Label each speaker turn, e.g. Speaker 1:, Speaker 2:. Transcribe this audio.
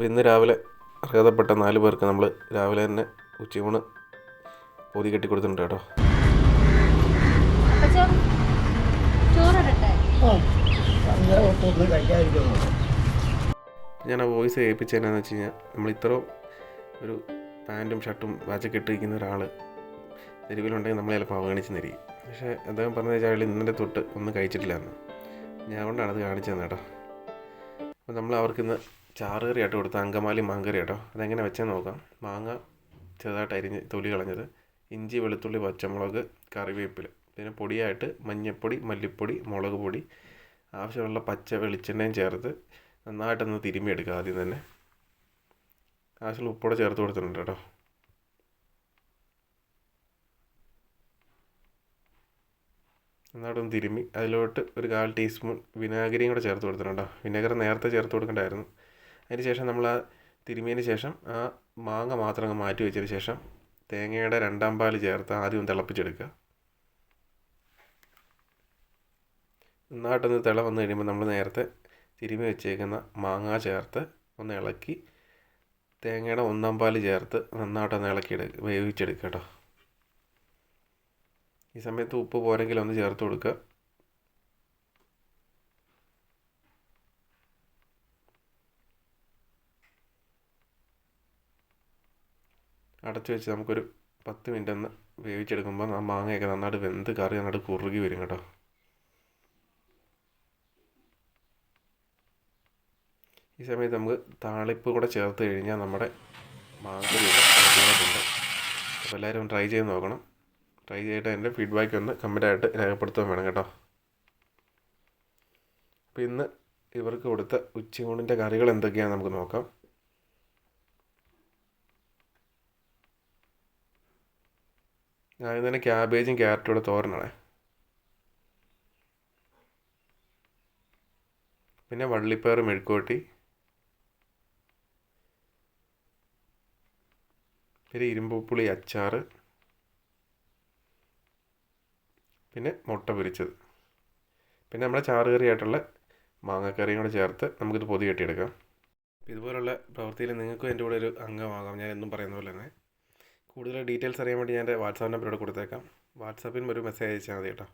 Speaker 1: അപ്പോൾ ഇന്ന് രാവിലെ അർഹതപ്പെട്ട നാല് പേർക്ക് നമ്മൾ രാവിലെ തന്നെ ഉച്ചയൂണ് പൊതി കെട്ടി കൊടുത്തിട്ടുണ്ട് കേട്ടോ. ഞാൻ ആ വോയിസ് കേൾപ്പിച്ചതെന്നു വെച്ച് കഴിഞ്ഞാൽ നമ്മൾ ഇത്ര ഒരു പാന്റും ഷർട്ടും വാച്ചൊക്കെ ഇട്ടിരിക്കുന്ന ഒരാൾ തെരുവിലുണ്ടെങ്കിൽ നമ്മളെ ചിലപ്പോൾ അവഗണിച്ച് നിരിക്കും പക്ഷേ അദ്ദേഹം പറഞ്ഞ വെച്ചാൽ ഇന്നലെ തൊട്ട് ഒന്നും കഴിച്ചിട്ടില്ല എന്ന് ഞാൻ കൊണ്ടാണ് അത് കാണിച്ചു തന്നെ കേട്ടോ. അപ്പോൾ നമ്മൾ അവർക്ക് ഇന്ന് ചാറുകറി ആയിട്ട് കൊടുത്ത അങ്കമാലി മാങ്കറി കേട്ടോ അതെങ്ങനെ വെച്ചാൽ നോക്കാം. മാങ്ങ ചെറുതായിട്ട് അരിഞ്ഞ് തൊലി കളഞ്ഞത്. ഇഞ്ചി വെളുത്തുള്ളി പച്ചമുളക് കറിവേപ്പില. പിന്നെ പൊടിയായിട്ട് മഞ്ഞൾപ്പൊടി മല്ലിപ്പൊടി മുളക് പൊടി. ആവശ്യമുള്ള പച്ച വെളിച്ചെണ്ണയും ചേർത്ത് നന്നായിട്ടൊന്ന് തിരുമ്മിയെടുക്കുക ആദ്യം തന്നെ. ആവശ്യമുള്ള ഉപ്പോടെ ചേർത്ത് കൊടുത്തിട്ടുണ്ട് കേട്ടോ. നന്നായിട്ടൊന്ന് തിരുമ്മി. അതിലോട്ട് ഒരു കാൽ ടീസ്പൂൺ വിനാഗിരിയും കൂടെ ചേർത്ത് കൊടുത്തിട്ടുണ്ടോ വിനാഗിരി നേരത്തെ ചേർത്ത് കൊടുക്കേണ്ടായിരുന്നു. അതിന് ശേഷം നമ്മൾ തിരുമ്മിയതിന് ശേഷം ആ മാങ്ങ മാത്രം അങ്ങ് മാറ്റി വെച്ചതിന് ശേഷം തേങ്ങയുടെ രണ്ടാം പാൽ ചേർത്ത് ആദ്യം തിളപ്പിച്ചെടുക്കുക. നന്നായിട്ടൊന്ന് തിള വന്നു കഴിയുമ്പോൾ നമ്മൾ നേരത്തെ തിരുമി വെച്ചേക്കുന്ന മാങ്ങ ചേർത്ത് ഒന്ന് ഇളക്കി തേങ്ങയുടെ ഒന്നാം പാൽ ചേർത്ത് നന്നായിട്ടൊന്ന് ഇളക്കി എടുക്കുക വേവിച്ചെടുക്കുക കേട്ടോ. ഈ സമയത്ത് ഉപ്പ് പോരെങ്കിൽ ഒന്ന് ചേർത്ത് കൊടുക്കുക. അടച്ചു വെച്ച് നമുക്കൊരു പത്ത് മിനിറ്റ് ഒന്ന് വേവിച്ചെടുക്കുമ്പോൾ ആ മാങ്ങയൊക്കെ നന്നായിട്ട് വെന്ത് കറി നന്നായിട്ട് കുറുകി വരും കേട്ടോ. ഈ സമയത്ത് നമുക്ക് താളിപ്പ് കൂടെ ചേർത്ത് കഴിഞ്ഞാൽ നമ്മുടെ മാങ്ങ അപ്പോൾ എല്ലാവരും ട്രൈ ചെയ്ത് നോക്കണം. ട്രൈ ചെയ്തിട്ട് എന്റെ ഫീഡ്ബാക്ക് ഒന്ന് കമന്റായിട്ട് രേഖപ്പെടുത്താൻ വേണം കേട്ടോ. അപ്പോൾ ഇന്ന് ഇവർക്ക് കൊടുത്ത ഉച്ചയൂണിന്റെ കറികൾ എന്തൊക്കെയാണെന്ന് നമുക്ക് നോക്കാം. ആദ്യം തന്നെ ക്യാബേജും ക്യാരറ്റും കൂടെ തോരനാണേ. പിന്നെ വള്ളിപ്പയർ മെഴുക്കോട്ടി പിന്നെ ഇരുമ്പുപ്പുളി അച്ചാർ പിന്നെ മുട്ട പൊരിച്ചത്. പിന്നെ നമ്മുടെ ചാറുകറിയായിട്ടുള്ള മാങ്ങക്കറിയും കൂടെ ചേർത്ത് നമുക്കിത് പൊതി കെട്ടിയെടുക്കാം ഇതുപോലുള്ള പ്രവൃത്തിയിൽ നിങ്ങൾക്കും എന്റെ കൂടെ ഒരു അംഗമാകാം. ഞാൻ എന്നും പറയുന്ന പോലെ തന്നെ. കൂടുതൽ ഡീറ്റെയിൽസ് അറിയാൻ വേണ്ടി ഞാൻ എന്റെ വാട്സാപ്പ് നമ്പർ ഇവിടെ കൊടുത്തേക്കാം. വാട്സാപ്പിൽ ഒരു മെസ്സേജ് അയച്ചാൽ മതി കേട്ടോ.